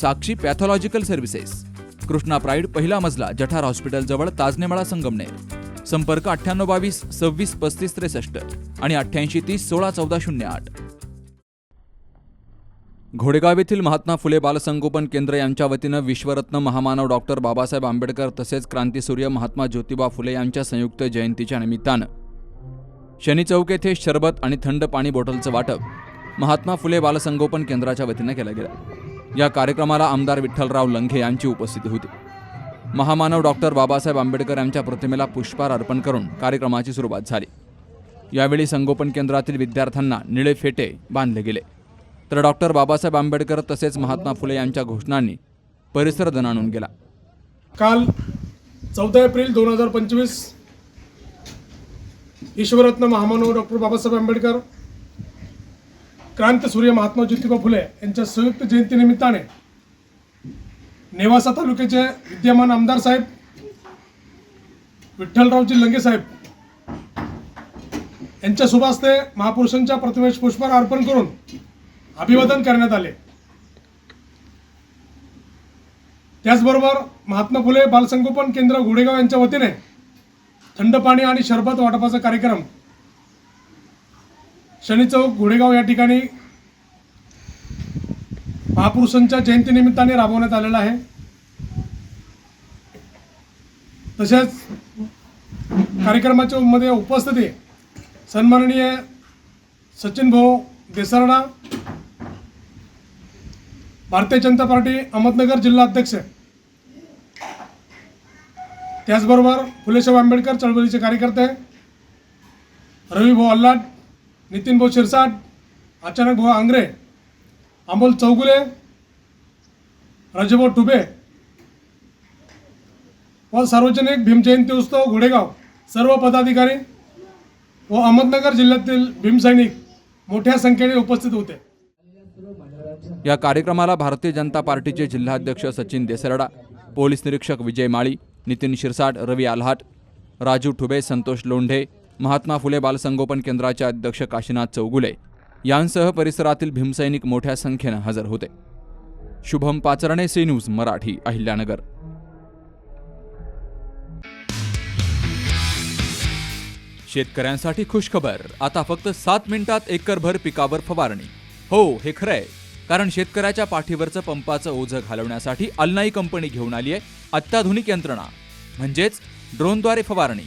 Sakshi pathological services. Krishna pride पहिला मजला जठार हॉस्पिटलजवळ ताजनेमाळा संगमनेर. संपर्क अठ्ठ्याण्णव बावीस सव्वीस पस्तीस त्रेसष्ट आणि अठ्ठ्याऐंशी तीस सोळा चौदा शून्य आठ. घोडेगाव येथील महात्मा फुले बालसंगोपन केंद्र यांच्या वतीनं विश्वरत्न महामानव डॉक्टर बाबासाहेब आंबेडकर तसेच क्रांतीसूर्य महात्मा ज्योतिबा फुले यांच्या संयुक्त जयंतीच्या निमित्तानं. शनी चौक येथे शरबत आणि थंड पाणी बॉटलचं वाटप महात्मा फुले बालसंगोपन केंद्राच्या वतीनं केलं गेलं. या कार्यक्रमाला आमदार विठ्ठलराव लंघे यांची उपस्थिती होती. महामानव डॉक्टर बाबासाहेब आंबेडकर यांच्या प्रतिमेला पुष्पहार अर्पण करून कार्यक्रमाची सुरुवात झाली. यावेळी संगोपन केंद्रातील विद्यार्थ्यांना निळे फेटे बांधले गेले. तर डॉक्टर बाबासाहेब आंबेडकर तसेच महात्मा फुले यांच्या घोषणांनी परिसर दणाणून गेला. काल चौदा एप्रिल दोन हजार पंचवीस ईश्वरत्न महामानव डॉक्टर बाबासाहेब आंबेडकर क्रांतसूर्य महात्मा ज्योतिबा फुले यांच्या संयुक्त जयंतीनिमित्ताने नेवासा तालुक्याचे विद्यमान आमदार साहेब विठ्ठलरावजी लंगे साहेब यांच्या सुभासते महापुरुषांच्या प्रतिमेस पुष्पहार अर्पण करून अभिवादन करण्यात आले. त्याचबरोबर महात्मा फुले बालसंगोपन केंद्र घोडेगाव यांच्या वतीने थंड पाणी आणि शरबत वाटपाचा कार्यक्रम शनी चौक घोडेगाव या ठिकाणी महापुरुषांच्या जयंतीनिमित्ताने राबवण्यात आलेला आहे. तसेच कार्यक्रमाच्या मध्ये उपस्थिती सन्माननीय सचिन भाऊ देसरडा भारतीय जनता पार्टी अहमदनगर जिल्हा अध्यक्ष त्याचबरोबर फुलेसाहेब आंबेडकर चळवळीचे कार्यकर्ते रविभाऊ अल्लाट नितीन भाऊ शिरसाट अचानक भाऊ आंग्रे अमोल चौगुले राजभाऊ टुबे व सार्वजनिक भीमजयंती उत्सव घोडेगाव सर्व पदाधिकारी व अहमदनगर जिल्ह्यातील भीमसैनिक मोठ्या संख्येने उपस्थित होते. या कार्यक्रमाला भारतीय जनता पार्टीचे जिल्हाध्यक्ष सचिन देसरडा पोलीस निरीक्षक विजय माळी नितीन शिरसाट रवी आल्हाट राजू ठुबे संतोष लोंढे महात्मा फुले बालसंगोपन केंद्राचे अध्यक्ष काशीनाथ चौगुले यांसह परिसरातील भीमसैनिक मोठ्या संख्येनं हजर होते. Shubham Pacharne C News Marathi Ahilyanagar. शेतकऱ्यांसाठी खुशखबर. आता फक्त सात मिनिटात एकरभर पिकावर फवारणी. हो हे खरं आहे कारण शेतकऱ्याच्या पाठीवरचं पंपाचं ओझं घालवण्यासाठी अल्नाई कंपनी घेऊन आली आहे अत्याधुनिक यंत्रणा. म्हणजेच ड्रोनद्वारे फवारणी.